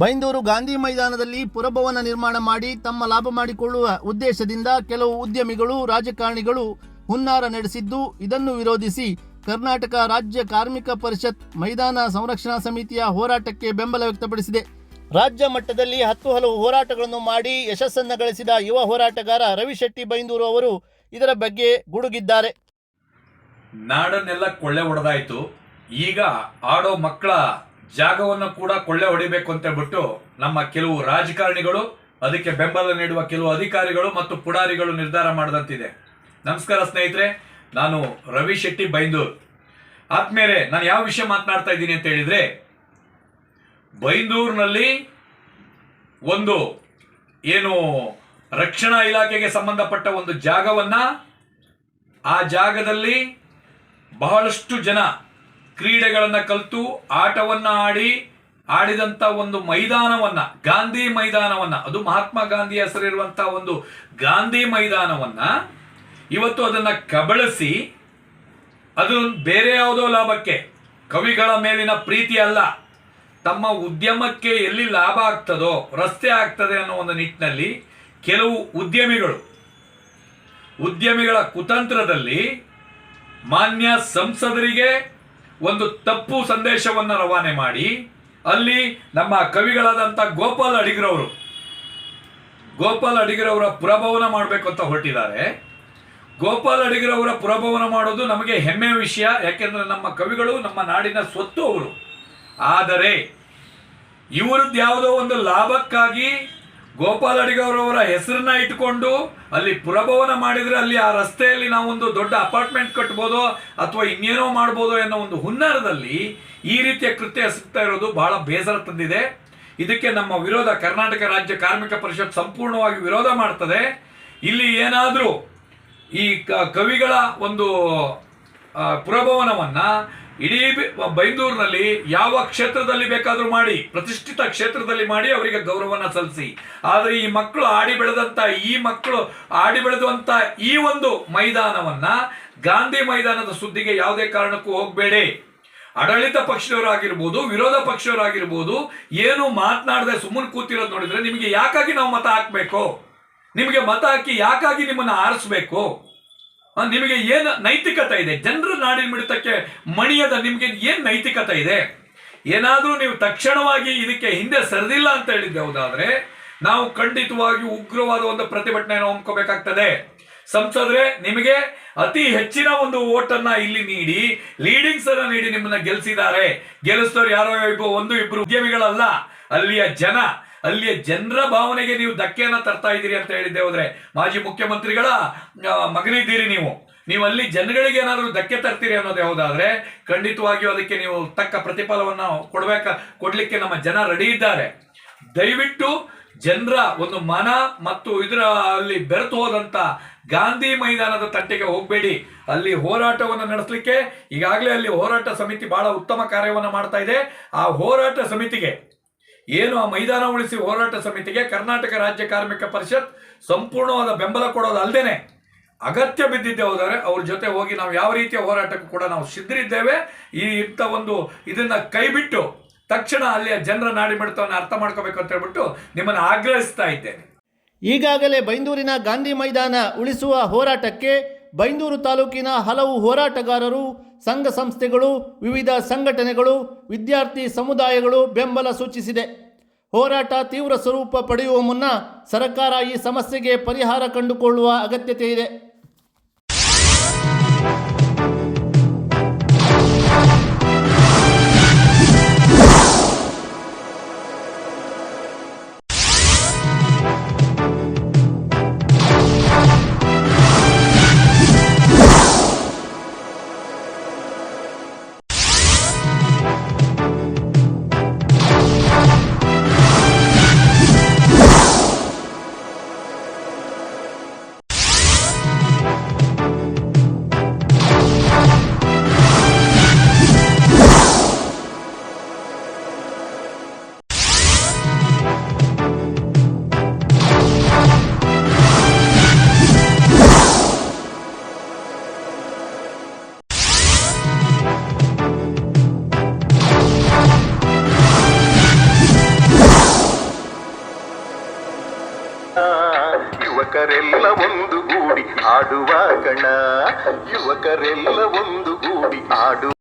ಬೈಂದೂರು ಗಾಂಧಿ ಮೈದಾನದಲ್ಲಿ ಪುರಭವನ ನಿರ್ಮಾಣ ಮಾಡಿ ತಮ್ಮ ಲಾಭ ಮಾಡಿಕೊಳ್ಳುವ ಉದ್ದೇಶದಿಂದ ಕೆಲವು ಉದ್ಯಮಿಗಳು, ರಾಜಕಾರಣಿಗಳು ಹುನ್ನಾರ ನಡೆಸಿದ್ದು, ಇದನ್ನು ವಿರೋಧಿಸಿ ಕರ್ನಾಟಕ ರಾಜ್ಯ ಕಾರ್ಮಿಕ ಪರಿಷತ್ ಮೈದಾನ ಸಂರಕ್ಷಣಾ ಸಮಿತಿಯ ಹೋರಾಟಕ್ಕೆ ಬೆಂಬಲ ವ್ಯಕ್ತಪಡಿಸಿದೆ. ರಾಜ್ಯ ಮಟ್ಟದಲ್ಲಿ ಹತ್ತು ಹಲವು ಹೋರಾಟಗಳನ್ನು ಮಾಡಿ ಯಶಸ್ಸನ್ನು ಗಳಿಸಿದ ಯುವ ಹೋರಾಟಗಾರ ರವಿಶೆಟ್ಟಿ ಬೈಂದೂರು ಅವರು ಇದರ ಬಗ್ಗೆ ಗುಡುಗಿದ್ದಾರೆ. ನಾಡನ್ನೆಲ್ಲ ಕೊಳ್ಳೆ ಹೊಡೆದಾಯಿತು. ಈಗ ಆಡೋ ಮಕ್ಕಳ ಜಾಗವನ್ನು ಕೂಡ ಕೊಳ್ಳೆ ಹೊಡಿಬೇಕು ಅಂತ ಹೇಳ್ಬಿಟ್ಟು ನಮ್ಮ ಕೆಲವು ರಾಜಕಾರಣಿಗಳು, ಅದಕ್ಕೆ ಬೆಂಬಲ ನೀಡುವ ಕೆಲವು ಅಧಿಕಾರಿಗಳು ಮತ್ತು ಪುಡಾರಿಗಳು ನಿರ್ಧಾರ ಮಾಡಿದಂತಿದೆ. ನಮಸ್ಕಾರ ಸ್ನೇಹಿತರೆ, ನಾನು ರವಿ ಶೆಟ್ಟಿ ಬೈಂದೂರ್. ಆದ್ಮೇಲೆ ನಾನು ಯಾವ ವಿಷಯ ಮಾತನಾಡ್ತಾ ಇದ್ದೀನಿ ಅಂತ ಹೇಳಿದ್ರೆ, ಬೈಂದೂರಿನಲ್ಲಿ ಒಂದು ಏನು ರಕ್ಷಣಾ ಇಲಾಖೆಗೆ ಸಂಬಂಧಪಟ್ಟ ಒಂದು ಜಾಗವನ್ನ, ಆ ಜಾಗದಲ್ಲಿ ಬಹಳಷ್ಟು ಜನ ಕ್ರೀಡೆಗಳನ್ನು ಕಲಿತು ಆಟವನ್ನ ಆಡಿ, ಆಡಿದಂತ ಒಂದು ಮೈದಾನವನ್ನು, ಗಾಂಧಿ ಮೈದಾನವನ್ನು, ಅದು ಮಹಾತ್ಮ ಗಾಂಧಿ ಹೆಸರಿರುವಂಥ ಒಂದು ಗಾಂಧಿ ಮೈದಾನವನ್ನು ಇವತ್ತು ಅದನ್ನ ಕಬಳಿಸಿ, ಅದು ಬೇರೆ ಯಾವುದೋ ಲಾಭಕ್ಕೆ, ಕವಿಗಳ ಮೇಲಿನ ಪ್ರೀತಿ ಅಲ್ಲ, ತಮ್ಮ ಉದ್ಯಮಕ್ಕೆ ಎಲ್ಲಿ ಲಾಭ ಆಗ್ತದೋ, ರಸ್ತೆ ಆಗ್ತದೆ ಅನ್ನೋ ಒಂದು ನಿಟ್ಟಿನಲ್ಲಿ ಕೆಲವು ಉದ್ಯಮಿಗಳು, ಉದ್ಯಮಿಗಳ ಕುತಂತ್ರದಲ್ಲಿ ಮಾನ್ಯ ಸಂಸದರಿಗೆ ಒಂದು ತಪ್ಪು ಸಂದೇಶವನ್ನು ರವಾನೆ ಮಾಡಿ, ಅಲ್ಲಿ ನಮ್ಮ ಕವಿಗಳಾದಂಥ ಗೋಪಾಲ್ ಅಡಿಗರವರು, ಗೋಪಾಲ್ ಅಡಿಗರವರ ಪುರಭವನ ಮಾಡಬೇಕು ಅಂತ ಹೊರಟಿದ್ದಾರೆ. ಗೋಪಾಲ್ ಅಡಿಗರವರ ಪುರಭವನ ಮಾಡೋದು ನಮಗೆ ಹೆಮ್ಮೆಯ ವಿಷಯ, ಯಾಕೆಂದ್ರೆ ನಮ್ಮ ಕವಿಗಳು ನಮ್ಮ ನಾಡಿನ ಸ್ವತ್ತು ಅವರು. ಆದರೆ, ಇವರದ್ದು ಯಾವುದೋ ಒಂದು ಲಾಭಕ್ಕಾಗಿ ಗೋಪಾಲ್ ಅಡಿಗೌರವರ ಹೆಸರನ್ನ ಇಟ್ಕೊಂಡು ಅಲ್ಲಿ ಪುರಭವನ ಮಾಡಿದ್ರೆ ಅಲ್ಲಿ ಆ ರಸ್ತೆಯಲ್ಲಿ ನಾವು ಒಂದು ದೊಡ್ಡ ಅಪಾರ್ಟ್ಮೆಂಟ್ ಕಟ್ಬೋದು ಅಥವಾ ಇನ್ನೇನೋ ಮಾಡ್ಬೋದು ಅನ್ನೋ ಒಂದು ಹುನ್ನಾರದಲ್ಲಿ ಈ ರೀತಿಯ ಕೃತ್ಯ ಎಸಗ್ತಾ ಇರೋದು ಬಹಳ ಬೇಸರ ತಂದಿದೆ. ಇದಕ್ಕೆ ನಮ್ಮ ವಿರೋಧ ಕರ್ನಾಟಕ ರಾಜ್ಯ ಕಾರ್ಮಿಕ ಪರಿಷತ್ ಸಂಪೂರ್ಣವಾಗಿ ವಿರೋಧ ಮಾಡ್ತದೆ. ಇಲ್ಲಿ ಏನಾದರೂ ಈ ಕವಿಗಳ ಒಂದು ಪುರಭವನವನ್ನ ಇಡೀ ಬೈಂದೂರಿನಲ್ಲಿ ಯಾವ ಕ್ಷೇತ್ರದಲ್ಲಿ ಬೇಕಾದರೂ ಮಾಡಿ, ಪ್ರತಿಷ್ಠಿತ ಕ್ಷೇತ್ರದಲ್ಲಿ ಮಾಡಿ ಅವರಿಗೆ ಗೌರವನ ಸಲ್ಲಿಸಿ. ಆದರೆ ಈ ಮಕ್ಕಳು ಆಡಿ ಬೆಳೆದಂಥ ಈ ಮಕ್ಕಳು ಆಡಿ ಬೆಳೆದಂತ ಈ ಒಂದು ಮೈದಾನವನ್ನು, ಗಾಂಧಿ ಮೈದಾನದ ಸುದ್ದಿಗೆ ಯಾವುದೇ ಕಾರಣಕ್ಕೂ ಹೋಗಬೇಡಿ. ಆಡಳಿತ ಪಕ್ಷದವರಾಗಿರ್ಬೋದು, ವಿರೋಧ ಪಕ್ಷದವರಾಗಿರ್ಬೋದು, ಏನು ಮಾತನಾಡದೆ ಸುಮ್ಮನೆ ಕೂತಿರೋದು ನೋಡಿದ್ರೆ ನಿಮಗೆ ಯಾಕಾಗಿ ನಾವು ಮತ ಹಾಕಬೇಕು? ನಿಮಗೆ ಮತ ಹಾಕಿ ಯಾಕಾಗಿ ನಿಮ್ಮನ್ನ ಆರಿಸ್ಬೇಕು? ನಿಮಗೆ ಏನು ನೈತಿಕತೆ ಇದೆ? ಜನರ ನಾಡಿನ ಮಿಡಿತಕ್ಕೆ ಮಣಿಯದ ನಿಮಗೆ ಏನು ನೈತಿಕತೆ ಇದೆ? ಏನಾದರೂ ನೀವು ತಕ್ಷಣವಾಗಿ ಇದಕ್ಕೆ ಹಿಂದೆ ಸರಿದಿಲ್ಲ ಅಂತ ಹೇಳಿದ್ದೆ ಹೌದಾದ್ರೆ, ನಾವು ಖಂಡಿತವಾಗಿ ಉಗ್ರವಾದ ಒಂದು ಪ್ರತಿಭಟನೆಯನ್ನು ಹಮ್ಮಿಕೋಬೇಕಾಗ್ತದೆ. ಸಂಸದ್ರೆ, ನಿಮಗೆ ಅತಿ ಹೆಚ್ಚಿನ ಒಂದು ಓಟನ್ನ ಇಲ್ಲಿ ನೀಡಿ ಲೀಡಿಂಗ್ಸ್ ಅನ್ನ ನೀಡಿ ನಿಮ್ಮನ್ನ ಗೆಲ್ಸಿದ್ದಾರೆ. ಗೆಲ್ಲಿಸಿದವರು ಯಾರೋ ಇಬ್ಬರು ಒಂದು ಇಬ್ರು ಉದ್ಯಮಿಗಳಲ್ಲ, ಅಲ್ಲಿಯ ಜನ. ಅಲ್ಲಿಯ ಜನರ ಭಾವನೆಗೆ ನೀವು ಧಕ್ಕೆಯನ್ನು ತರ್ತಾ ಇದ್ದೀರಿ ಅಂತ ಹೇಳಿದ್ದೆ ಹೋದ್ರೆ, ಮಾಜಿ ಮುಖ್ಯಮಂತ್ರಿಗಳ ಮಗನಿದ್ದೀರಿ ನೀವು. ನೀವು ಅಲ್ಲಿ ಜನಗಳಿಗೆ ಏನಾದರೂ ಧಕ್ಕೆ ತರ್ತೀರಿ ಅನ್ನೋದು ಯಾವುದಾದ್ರೆ, ಖಂಡಿತವಾಗಿಯೂ ಅದಕ್ಕೆ ನೀವು ತಕ್ಕ ಪ್ರತಿಫಲವನ್ನು ಕೊಡಬೇಕ, ಕೊಡ್ಲಿಕ್ಕೆ ನಮ್ಮ ಜನ ರೆಡಿ ಇದ್ದಾರೆ. ದಯವಿಟ್ಟು ಜನರ ಒಂದು ಮನ ಮತ್ತು ಇದರ ಅಲ್ಲಿ ಬೆರೆತು ಹೋದಂತ ಗಾಂಧಿ ಮೈದಾನದ ತಟ್ಟೆಗೆ ಹೋಗಬೇಡಿ. ಅಲ್ಲಿ ಹೋರಾಟವನ್ನು ನಡೆಸಲಿಕ್ಕೆ ಈಗಾಗಲೇ ಅಲ್ಲಿ ಹೋರಾಟ ಸಮಿತಿ ಬಹಳ ಉತ್ತಮ ಕಾರ್ಯವನ್ನು ಮಾಡ್ತಾ ಇದೆ. ಆ ಹೋರಾಟ ಸಮಿತಿಗೆ ಏನು ಆ ಮೈದಾನ ಉಳಿಸಿ ಹೋರಾಟ ಸಮಿತಿಗೆ ಕರ್ನಾಟಕ ರಾಜ್ಯ ಕಾರ್ಮಿಕ ಪರಿಷತ್ ಸಂಪೂರ್ಣವಾದ ಬೆಂಬಲ ಕೊಡೋದು ಅಲ್ಲದೇನೆ ಅಗತ್ಯ ಬಿದ್ದಿದ್ದೆ ಹೋದರೆ ಅವ್ರ ಜೊತೆ ಹೋಗಿ ನಾವು ಯಾವ ರೀತಿಯ ಹೋರಾಟಕ್ಕೂ ಕೂಡ ನಾವು ಸಿದ್ಧರಿದ್ದೇವೆ. ಈ ಇಂಥ ಒಂದು ಇದನ್ನ ಕೈಬಿಟ್ಟು ತಕ್ಷಣ ಅಲ್ಲಿಯ ಜನರ ನಾಡಿ ಮಿಡಿತವನ್ನು ಅರ್ಥ ಮಾಡ್ಕೋಬೇಕು ಅಂತ ಹೇಳ್ಬಿಟ್ಟು ನಿಮ್ಮನ್ನು ಆಗ್ರಹಿಸ್ತಾ ಇದ್ದೇನೆ. ಈಗಾಗಲೇ ಬೈಂದೂರಿನ ಗಾಂಧಿ ಮೈದಾನ ಉಳಿಸುವ ಹೋರಾಟಕ್ಕೆ ಬೈಂದೂರು ತಾಲೂಕಿನ ಹಲವು ಹೋರಾಟಗಾರರು, ಸಂಘ ಸಂಸ್ಥೆಗಳು, ವಿವಿಧ ಸಂಘಟನೆಗಳು, ವಿದ್ಯಾರ್ಥಿ ಸಮುದಾಯಗಳು ಬೆಂಬಲ ಸೂಚಿಸಿದೆ. ಹೋರಾಟ ತೀವ್ರ ಸ್ವರೂಪ ಪಡೆಯುವ ಮುನ್ನ ಸರ್ಕಾರ ಈ ಸಮಸ್ಯೆಗೆ ಪರಿಹಾರ ಕಂಡುಕೊಳ್ಳುವ ಅಗತ್ಯತೆ ಇದೆ. ಯುವಕರೆಲ್ಲ ಒಂದು ಗೂಡಿ ಆಡುವ ಕಣ. ಯುವಕರೆಲ್ಲ ಒಂದು ಗೂಡಿ ಆಡುವ